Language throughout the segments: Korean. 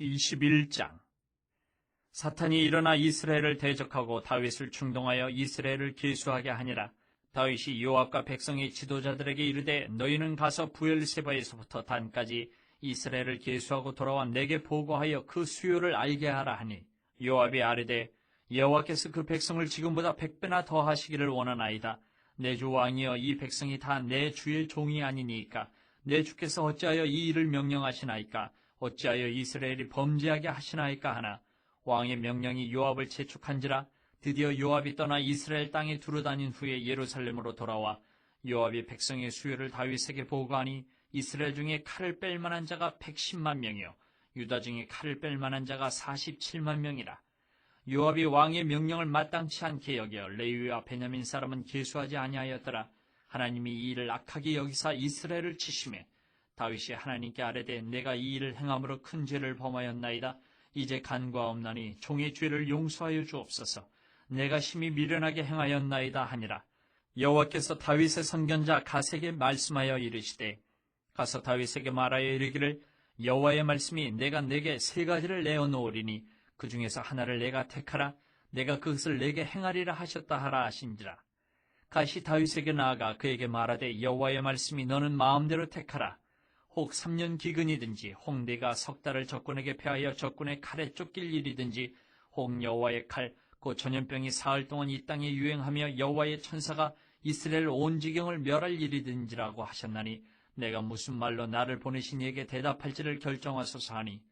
21장 사탄이 일어나 이스라엘을 대적하고 다윗을 충동하여 이스라엘을 계수하게 하니라. 다윗이 요압과 백성의 지도자들에게 이르되 너희는 가서 부엘세바에서부터 단까지 이스라엘을 계수하고 돌아와 내게 보고하여 그 수요를 알게 하라 하니 요압이 아뢰되 여호와께서 그 백성을 지금보다 백배나 더 하시기를 원하나이다. 내 주 왕이여 이 백성이 다 내 주의 종이 아니니까 내 주께서 어찌하여 이 일을 명령하시나이까 어찌하여 이스라엘이 범죄하게 하시나이까 하나? 왕의 명령이 요압을 재촉한지라 드디어 요압이 떠나 이스라엘 땅에 두루다닌 후에 예루살렘으로 돌아와 요압이 백성의 수요를 다윗에게 보고하니 이스라엘 중에 칼을 뺄 만한 자가 110만 명이요. 유다 중에 칼을 뺄 만한 자가 47만 명이라. 요압이 왕의 명령을 마땅치 않게 여겨 레위와 베냐민 사람은 계수하지 아니하였더라. 하나님이 이 일을 악하게 여기사 이스라엘을 치심해 다윗이 하나님께 아뢰되 내가 이 일을 행함으로 큰 죄를 범하였나이다 이제 간과 없나니 종의 죄를 용서하여 주옵소서. 내가 심히 미련하게 행하였나이다 하니라. 여호와께서 다윗의 선견자 가세에게 말씀하여 이르시되 가서 다윗에게 말하여 이르기를 여호와의 말씀이 내가 내게 세 가지를 내어 놓으리니 그 중에서 하나를 내가 택하라 내가 그것을 내게 행하리라 하셨다 하라 하신지라. 가시 다윗에게 나아가 그에게 말하되 여호와의 말씀이 너는 마음대로 택하라. 혹 3년 기근이든지 혹 내가 석 달을 적군에게 패하여 적군의 칼에 쫓길 일이든지 혹 여호와의 칼 곧 전염병이 사흘 동안 이 땅에 유행하며 여호와의 천사가 이스라엘 온 지경을 멸할 일이든지라고 하셨나니 내가 무슨 말로 나를 보내신 이에게 대답할지를 결정하소서 하니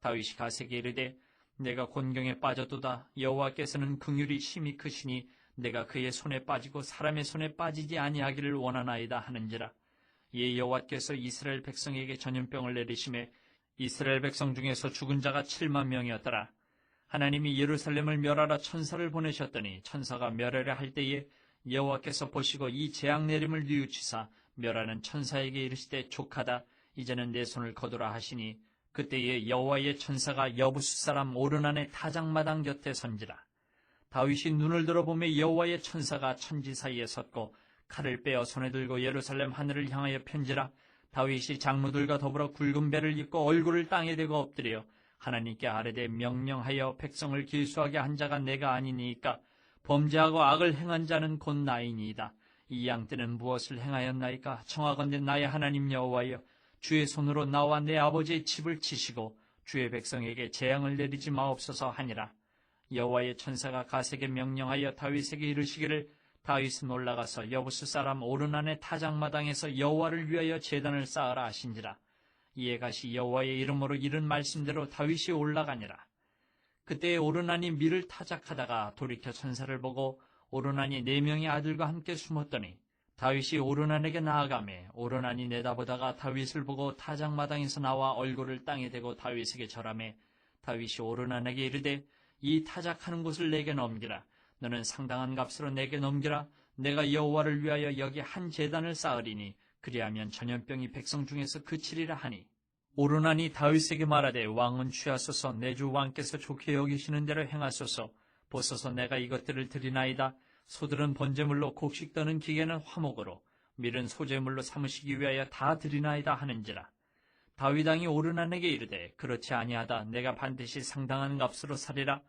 다윗이 가세게 이르되 내가 곤경에 빠져도다. 여호와께서는 긍휼이 심히 크시니 내가 그의 손에 빠지고 사람의 손에 빠지지 아니하기를 원하나이다 하는지라 예 여호와께서 이스라엘 백성에게 전염병을 내리심에 이스라엘 백성 중에서 죽은 자가 7만 명이었더라. 하나님이 예루살렘을 멸하라 천사를 보내셨더니 천사가 멸하려 할 때에 여호와께서 보시고 이 재앙 내림을 뉘우치사 멸하는 천사에게 이르시되 족하다 이제는 내 손을 거두라 하시니 그때에 여호와의 천사가 여부수 사람 오르난의 타작마당 곁에 선지라 다윗이 눈을 들어보며 여호와의 천사가 천지 사이에 섰고 칼을 빼어 손에 들고 예루살렘 하늘을 향하여 편지라 다윗이 장로들과 더불어 굵은 배를 입고 얼굴을 땅에 대고 엎드려 하나님께 아뢰되 명령하여 백성을 길수하게 한 자가 내가 아니니까 범죄하고 악을 행한 자는 곧 나이니이다. 이 양떼는 무엇을 행하였나이까 청하건대 나의 하나님 여호와여 주의 손으로 나와 내 아버지의 집을 치시고 주의 백성에게 재앙을 내리지 마옵소서 하니라. 여호와의 천사가 가세게 명령하여 다윗에게 이르시기를 다윗은 올라가서 여부스 사람 오르난의 타작마당에서 여호와를 위하여 제단을 쌓으라 하신지라. 이에 가시 여호와의 이름으로 이른 말씀대로 다윗이 올라가니라. 그때 오르난이 밀을 타작하다가 돌이켜 천사를 보고 오르난이 네 명의 아들과 함께 숨었더니 다윗이 오르난에게 나아가매 오르난이 내다보다가 다윗을 보고 타작마당에서 나와 얼굴을 땅에 대고 다윗에게 절하매 다윗이 오르난에게 이르되 이 타작하는 곳을 내게 넘기라. 너는 상당한 값으로 내게 넘기라. 내가 여호와를 위하여 여기 한 제단을 쌓으리니 그리하면 전염병이 백성 중에서 그치리라 하니 오르나니 다윗에게 말하되 왕은 취하소서 내 주 왕께서 좋게 여기시는 대로 행하소서 보소서 내가 이것들을 드리나이다. 소들은 번제물로 곡식 떠는 기계는 화목으로 밀은 소제물로 삼으시기 위하여 다 드리나이다 하는지라. 다윗 왕이 오르난에게 이르되 그렇지 아니하다. 내가 반드시 상당한 값으로 사리라.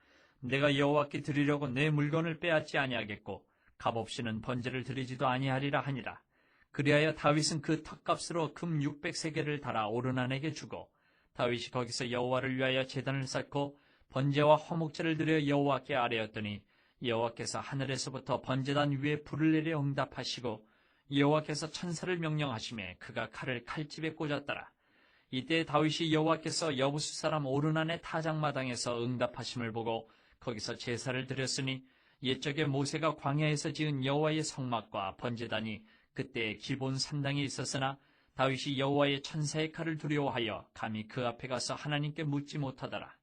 내가 여호와께 드리려고 내 물건을 빼앗지 아니하겠고 값없이는 번제를 드리지도 아니하리라 하니라. 그리하여 다윗은 그 턱값으로 금 600세계를 달아 오르난에게 주고 다윗이 거기서 여호와를 위하여 제단을 쌓고 번제와 화목제를 드려 여호와께 아뢰었더니 여호와께서 하늘에서부터 번제단 위에 불을 내려 응답하시고 여호와께서 천사를 명령하심에 그가 칼을 칼집에 꽂았더라. 이때 다윗이 여호와께서 여부수 사람 오르난의 타작마당에서 응답하심을 보고 거기서 제사를 드렸으니 옛적에 모세가 광야에서 지은 여호와의 성막과 번제단이 그때 기본 산당에 있었으나 다윗이 여호와의 천사의 칼을 두려워하여 감히 그 앞에 가서 하나님께 묻지 못하더라.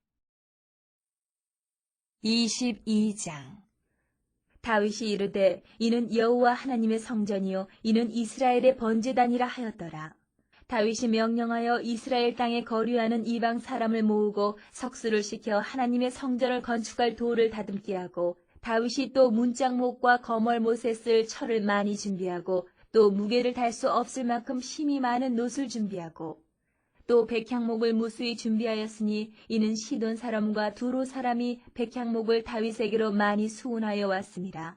22장 다윗이 이르되 이는 여호와 하나님의 성전이요 이는 이스라엘의 번제단이라 하였더라. 다윗이 명령하여 이스라엘 땅에 거류하는 이방 사람을 모으고 석수를 시켜 하나님의 성전을 건축할 돌을 다듬게 하고 다윗이 또 문짝목과 거멀못에 쓸 철을 많이 준비하고 또 무게를 달 수 없을 만큼 힘이 많은 놋을 준비하고 또 백향목을 무수히 준비하였으니 이는 시돈 사람과 두로 사람이 백향목을 다윗에게로 많이 수운하여 왔습니다.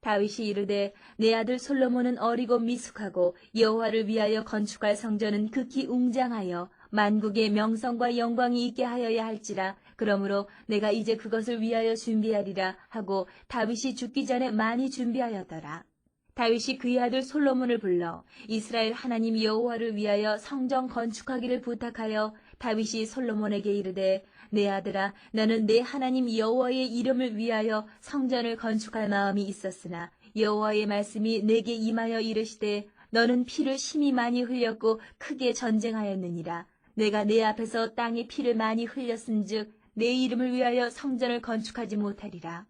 다윗이 이르되 내 아들 솔로몬은 어리고 미숙하고 여호와를 위하여 건축할 성전은 극히 웅장하여 만국의 명성과 영광이 있게 하여야 할지라 그러므로 내가 이제 그것을 위하여 준비하리라 하고 다윗이 죽기 전에 많이 준비하였더라. 다윗이 그의 아들 솔로몬을 불러 이스라엘 하나님 여호와를 위하여 성전 건축하기를 부탁하여 다윗이 솔로몬에게 이르되 내 아들아 나는 내 하나님 여호와의 이름을 위하여 성전을 건축할 마음이 있었으나 여호와의 말씀이 내게 임하여 이르시되 너는 피를 심히 많이 흘렸고 크게 전쟁하였느니라. 내가 내 앞에서 땅에 피를 많이 흘렸은즉 내 이름을 위하여 성전을 건축하지 못하리라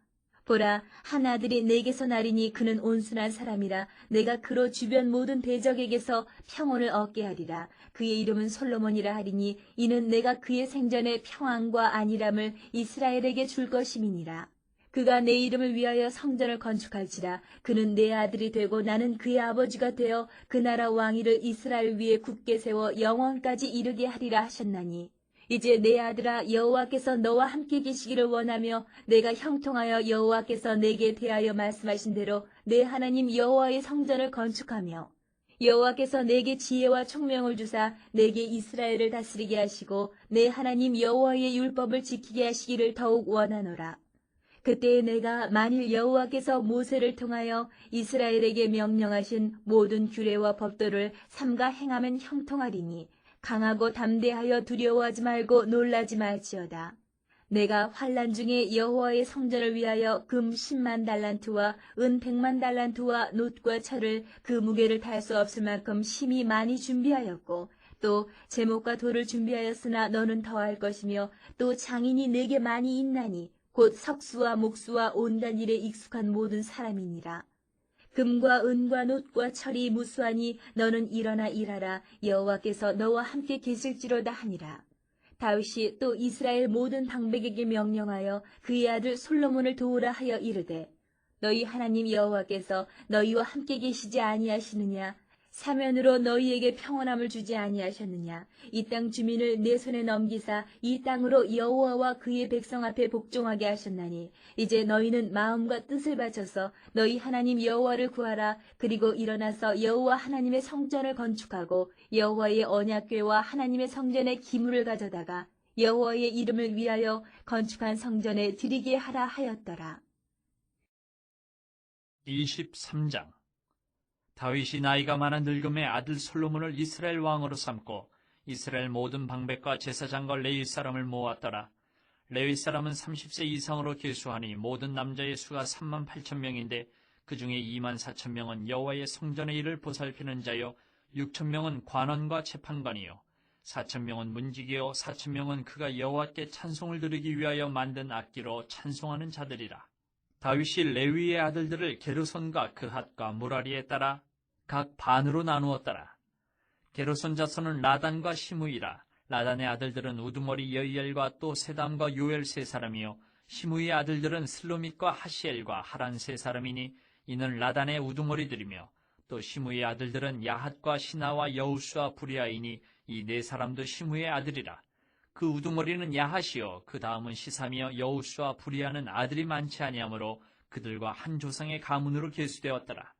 보라 한 아들이 내게서 나리니 그는 온순한 사람이라. 내가 그로 주변 모든 대적에게서 평온을 얻게 하리라. 그의 이름은 솔로몬이라 하리니 이는 내가 그의 생전에 평안과 안일함을 이스라엘에게 줄 것임이니라. 그가 내 이름을 위하여 성전을 건축할지라. 그는 내 아들이 되고 나는 그의 아버지가 되어 그 나라 왕위를 이스라엘 위에 굳게 세워 영원까지 이르게 하리라 하셨나니 이제 내 아들아 여호와께서 너와 함께 계시기를 원하며 내가 형통하여 여호와께서 내게 대하여 말씀하신 대로 내 하나님 여호와의 성전을 건축하며 여호와께서 내게 지혜와 총명을 주사 내게 이스라엘을 다스리게 하시고 내 하나님 여호와의 율법을 지키게 하시기를 더욱 원하노라. 그때에 내가 만일 여호와께서 모세를 통하여 이스라엘에게 명령하신 모든 규례와 법도를 삼가 행하면 형통하리니 강하고 담대하여 두려워하지 말고 놀라지 말지어다. 내가 환란 중에 여호와의 성전을 위하여 금 10만 달란트와 은 100만 달란트와 놋과 철을 그 무게를 탈 수 없을 만큼 심히 많이 준비하였고 또 제목과 돌을 준비하였으나 너는 더할 것이며 또 장인이 내게 많이 있나니 곧 석수와 목수와 온단 일에 익숙한 모든 사람이니라. 금과 은과 놋과 철이 무수하니 너는 일어나 일하라 여호와께서 너와 함께 계실지로다 하니라. 다윗이 또 이스라엘 모든 방백에게 명령하여 그의 아들 솔로몬을 도우라 하여 이르되 너희 하나님 여호와께서 너희와 함께 계시지 아니하시느냐 사면으로 너희에게 평온함을 주지 아니하셨느냐? 이 땅 주민을 내 손에 넘기사 이 땅으로 여호와와 그의 백성 앞에 복종하게 하셨나니 이제 너희는 마음과 뜻을 바쳐서 너희 하나님 여호와를 구하라. 그리고 일어나서 여호와 하나님의 성전을 건축하고 여호와의 언약궤와 하나님의 성전에 기물을 가져다가 여호와의 이름을 위하여 건축한 성전에 드리게 하라 하였더라. 23장 다윗이 나이가 많아 늙음의 아들 솔로몬을 이스라엘 왕으로 삼고 이스라엘 모든 방백과 제사장과 레위 사람을 모았더라. 레위 사람은 30세 이상으로 계수하니 모든 남자의 수가 3만 8천 명인데 그 중에 2만 4천 명은 여호와의 성전의 일을 보살피는 자요 6천 명은 관원과 재판관이요 4천 명은 문지기요 4천 명은 그가 여호와께 찬송을 드리기 위하여 만든 악기로 찬송하는 자들이라. 다윗이 레위의 아들들을 게르손과 그핫과 무라리에 따라 각 반으로 나누었더라. 게르손 자손은 라단과 시므이라. 라단의 아들들은 우두머리 여이엘과 또 세담과 요엘 세 사람이요. 시므이의 아들들은 슬로밋과 하시엘과 하란 세 사람이니 이는 라단의 우두머리들이며 또 시므이의 아들들은 야핫과 시나와 여우수와 부리아이니 이 네 사람도 시므이의 아들이라. 그 우두머리는 야핫이요 그 다음은 시삼이요 여우수와 부리아는 아들이 많지 아니하므로 그들과 한 조상의 가문으로 계수되었더라.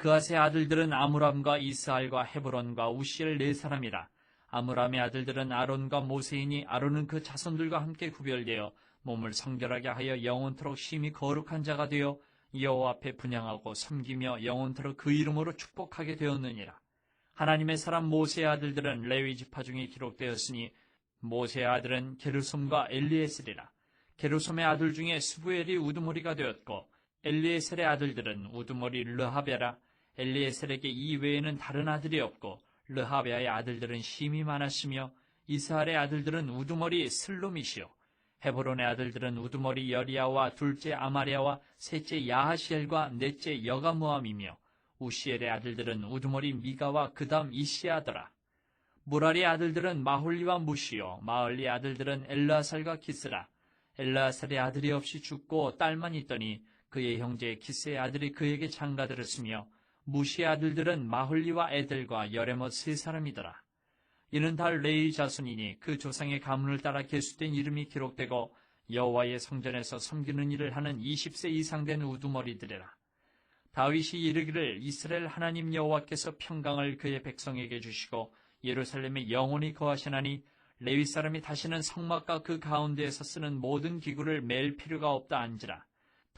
그아의 아들들은 아므람과 이스알과 헤브론과 우시엘 네 사람이라. 아므람의 아들들은 아론과 모세이니 아론은 그 자손들과 함께 구별되어 몸을 성결하게 하여 영원토록 심히 거룩한 자가 되어 여호와 앞에 분양하고 섬기며 영원토록 그 이름으로 축복하게 되었느니라. 하나님의 사람 모세의 아들들은 레위 지파 중에 기록되었으니 모세의 아들은 게르솜과 엘리에셀이라. 게르솜의 아들 중에 스부엘이 우두머리가 되었고 엘리에셀의 아들들은 우두머리 르하베라. 엘리에셀에게 이 외에는 다른 아들이 없고 르하베아의 아들들은 심이 많았으며 이스할의 아들들은 우두머리 슬로미시요 헤브론의 아들들은 우두머리 여리야와 둘째 아마리아와 셋째 야하시엘과 넷째 여가무함이며 우시엘의 아들들은 우두머리 미가와 그다음 이시아더라. 무라리의 아들들은 마홀리와 무시요 마을리의 아들들은 엘라살과 키스라. 엘라살의 아들이 없이 죽고 딸만 있더니 그의 형제 키스의 아들이 그에게 장가들었으며 무시의 아들들은 마홀리와 애들과 여레못 세 사람이더라. 이는 다 레이 자손이니 그 조상의 가문을 따라 계수된 이름이 기록되고 여호와의 성전에서 섬기는 일을 하는 20세 이상 된 우두머리들이라. 다윗이 이르기를 이스라엘 하나님 여호와께서 평강을 그의 백성에게 주시고 예루살렘에 영원히 거하시나니 레위 사람이 다시는 성막과 그 가운데에서 쓰는 모든 기구를 맬 필요가 없다 한지라.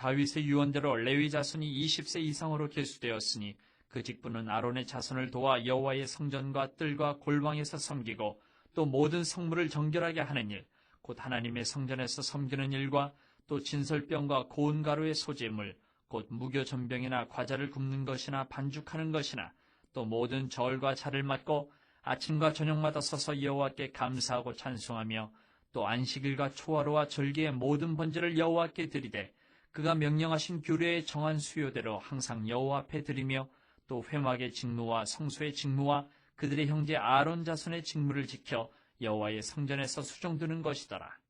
다윗의 유언대로 레위 자손이 20세 이상으로 계수되었으니 그 직분은 아론의 자손을 도와 여호와의 성전과 뜰과 골방에서 섬기고 또 모든 성물을 정결하게 하는 일, 곧 하나님의 성전에서 섬기는 일과 또 진설병과 고운 가루의 소재물, 곧 무교 전병이나 과자를 굽는 것이나 반죽하는 것이나 또 모든 절과 차를 맡고 아침과 저녁마다 서서 여호와께 감사하고 찬송하며 또 안식일과 초하루와 절기의 모든 번제를 여호와께 드리되 그가 명령하신 규례의 정한 수요대로 항상 여호와 앞에 드리며 또 회막의 직무와 성소의 직무와 그들의 형제 아론 자손의 직무를 지켜 여호와의 성전에서 수종드는 것이더라.